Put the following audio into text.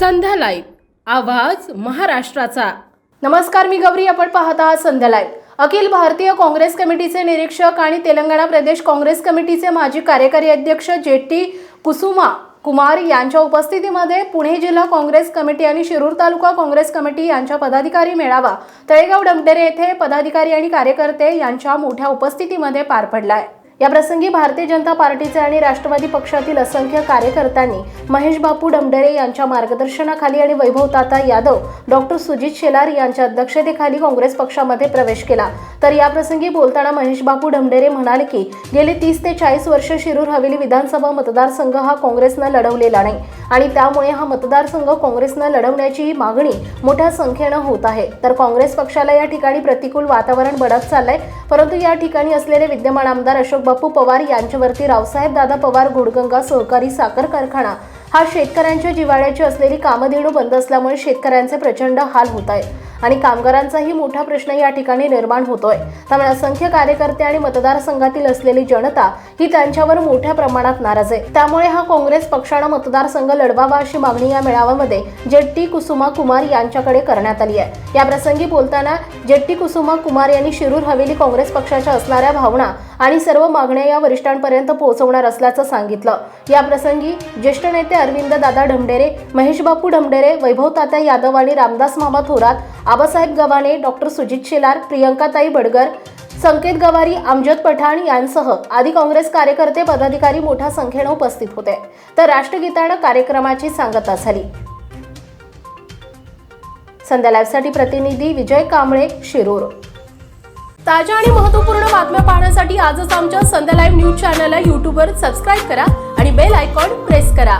संध्या live आवाज महाराष्ट्राचा. नमस्कार मी गौरी. आपण पाहत आहात संध्या लाईव्ह. अखिल भारतीय काँग्रेस कमिटीचे निरीक्षक आणि तेलंगणा प्रदेश काँग्रेस कमिटीचे माजी कार्यकारी अध्यक्ष जे टी कुसुमा कुमार यांच्या उपस्थितीमध्ये पुणे जिल्हा काँग्रेस कमिटी आणि शिरूर तालुका काँग्रेस कमिटी यांच्या पदाधिकारी मेळावा तळेगाव डमटेरे येथे पदाधिकारी आणि कार्यकर्ते यांच्या मोठ्या उपस्थितीमध्ये पार पडलाय. आहे याप्रसंगी भारतीय जनता पार्टीचे आणि राष्ट्रवादी पक्षातील असंख्य कार्यकर्त्यांनी महेश बापू डमडरे यांच्या मार्गदर्शनाखाली आणि वैभव ताता यादव डॉक्टर सुजित शेलार यांच्या अध्यक्षतेखाली काँग्रेस पक्षामध्ये प्रवेश केला. तर या प्रसंगी बोलताना महेश बापू डमडेरे म्हणाले की गेले तीस ते चाळीस वर्ष शिरूर हवेली विधानसभा मतदारसंघ हा काँग्रेसनं लढवलेला नाही आणि त्यामुळे हा मतदारसंघ काँग्रेसनं लढवण्याची मागणी मोठ्या संख्येनं होत आहे. तर काँग्रेस पक्षाला या ठिकाणी प्रतिकूल वातावरण बढत चाललंय परंतु या ठिकाणी असलेले विद्यमान आमदार अशोक बापू पवार यांच्यावरती रावसाहेब दादा पवार घोडगंगा सहकारी साखर कारखाना हा शेतकऱ्यांच्या जिवाळ्याची असलेली कामधेणू बंद असल्यामुळे शेतकऱ्यांचे प्रचंड हाल होत आहे आणि कामगारांचाही मोठा प्रश्न या ठिकाणी निर्माण होतोय. त्यामुळे असंख्य कार्यकर्ते आणि मतदारसंघातील असलेली जनता ही त्यांच्यावर मोठ्या प्रमाणात नाराज आहे. त्यामुळे हा काँग्रेस पक्षानं मतदारसंघ लढवावा अशी मागणी या मेळाव्यामध्ये जेट्टी कुसुमा कुमार यांच्याकडे करण्यात आली आहे. या प्रसंगी बोलताना जेट्टी कुसुमा कुमार यांनी शिरूर हवेली काँग्रेस पक्षाच्या असणाऱ्या भावना आणि सर्व मागण्या या वरिष्ठांपर्यंत पोहोचवणार असल्याचं सांगितलं. या प्रसंगी ज्येष्ठ नेते अरविंद दादा ढमडेरे महेश बापू ढमडेरे वैभव तात्या यादव आणि रामदास मामा थोरात आबासाहेब गव्हाणे डॉक्टर सुजित शेलार प्रियंकाताई बडगर संकेत गवारी अमजद पठाण यांसह आदी काँग्रेस कार्यकर्ते पदाधिकारी मोठ्या संख्येनं उपस्थित होते. तर राष्ट्रगीतानं कार्यक्रमाची सांगता झाली. संध्या लाईव्हसाठी प्रतिनिधी विजय कांबळे शिरूर. ताज्या आणि महत्त्वपूर्ण बातम्या पाहण्यासाठी आजच आमच्या संध्या लाईव्ह न्यूज चॅनलला यूट्यूबवर सबस्क्राईब करा आणि बेल आयकॉन प्रेस करा.